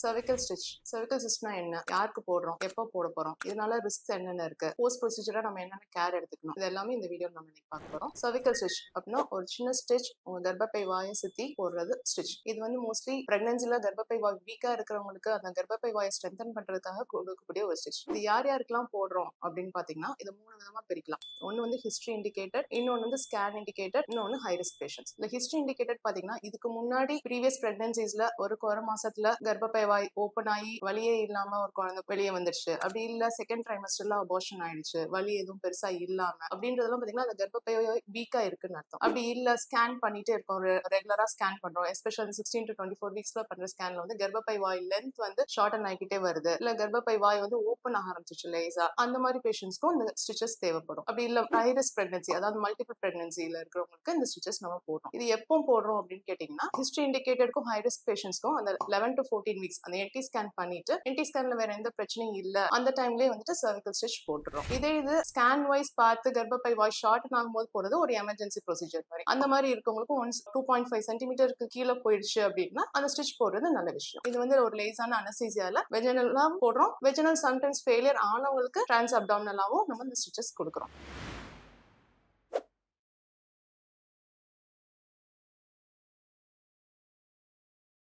Cervical stitch cervical ஸ்டிச்னா என்ன? யாருக்கு போடுறோம்? எப்போ போட போறோம்? இதனால ரிஸ்க் என்னென்ன இருக்கு? போஸ்ட் ப்ரொசீஜரா நம்ம என்னென்ன கேர் எடுத்துக்கணும்? இது எல்லாமே இந்த வீடியோ நம்ம இன்னைக்கு பார்க்க போறோம். சர்விக்கல் ஸ்டிச் அப்படின்னா ஒரு சின்ன ஸ்டிச் உங்க கர்ப்பப்பை வாயை சுத்தி போடுறது ஸ்டிச் இது வந்து மோஸ்ட்லி பிரெக்னன்சில கர்ப்பப்பை வாய் வீக்கா இருக்கிறவங்களுக்கு அந்த கர்ப்பப்பை வாயை ஸ்ட்ரென்தன் பண்றதுக்காக கொடுக்கக்கூடிய ஒரு ஸ்டிச் இது யார் யாருக்கெல்லாம் போடுறோம் அப்படின்னு பாத்தீங்கன்னா இது மூணு விதமா பிரிக்கலாம். ஒன்னு வந்து ஹிஸ்டரி இண்டிகேட்டட் இன்னொன்னு வந்து ஸ்கேன் இண்டிகேட்டட் இன்னொன்னு ஹை ரிஸ்க் பேஷன்ஸ் இந்த ஹிஸ்டரி இண்டிகேட்டட் பாத்தீங்கன்னா இதுக்கு முன்னாடி ப்ரீவியஸ் பிரெக்னன்சிஸ்ல ஒரு குறை மாசத்துல கர்ப்பப்பை வாய் ஓப்பன் ஆகி வழியே இல்லாம ஒரு குழந்தை வெளியே வந்துருச்சு. அப்படி இல்ல செகண்ட் ட்ரைமஸ்டர்ல அபார்ஷன் ஆயிடுச்சு. வலி எதுவும் பெருசா இல்லாம. அப்படின்றதெல்லாம் பாத்தீங்கன்னா அந்த கர்ப்பப்பை வீக்கா இருக்குன்னு அர்த்தம். அப்படி இல்ல ஸ்கேன் பண்ணிட்டே இருக்கோம். ரெகுலரா ஸ்கேன் பண்றோம். Special sixteen to twenty four வீக்ஸ்ல பண்ற ஸ்கேன்ல வந்து கர்ப்பப்பை வாய் லென்த் வந்து ஷார்டன் ஆகிக்கிட்டே வருது. இல்ல கர்ப்பப்பை வாய் வந்து ஓப்பன் ஆக ஆரம்பிச்சிச்சு லேசா. அந்த மாதிரி பேஷண்ட்ஸ்க்கும் இந்த ஸ்டிச்சஸ் தேவைப்படும். அப்படி இல்ல வைரஸ் பிரெக்னன்சி அதாவது மல்டிபிள் பிரெக்னன்சில இருக்கிறவங்களுக்கு இந்த ஸ்டிச்சஸ் நம்ம போடுறோம் இது எப்போ போடுறோம் அப்படின்னு கேட்டீங்கன்னா ஹிஸ்டரி இண்டிகேட்டடுக்கும் ஹை ரிஸ்க் பேஷண்ட்ஸ்க்கும் அந்த லெவன் டு ஃபோர்டீன் வீக்ஸ் அந்த என்டி ஸ்கேன் பண்ணிட்டு என்டி ஸ்கேன்ல வேற எந்த பிரச்சனையும் இல்ல. அந்த டைம்லயே வந்துட்டு சர்விக்கல் ஸ்டிச் போட்டுரும் இதே இது ஸ்கேன் வைஸ் பார்த்து கர்ப்பப்பை வாய்ஸ் ஷார்ட் ஆகும்போது போறது ஒரு எமர்ஜென்சி ப்ரொசீஜர் மாதிரி. அந்த மாதிரி இருக்கவங்களுக்கு ஒன்ஸ் டூ பாயிண்ட் ஃபைவ் சென்டிமீட்டருக்கு கீழே போயிடுச்சு அப்படின்னா அந்த ஸ்டிச் போடுறது நல்ல விஷயம். இது வந்து ஒரு லேசான அனசீசியால வெஜனலாம் போடுறோம். வெஜனல் சம்டைம்ஸ் ஃபெயிலியர் ஆனவங்களுக்கு டிரான்ஸ் அப்டாமினலாவும் நம்ம இந்த ஸ்டிச்சஸ் கொடுக்குறோம்.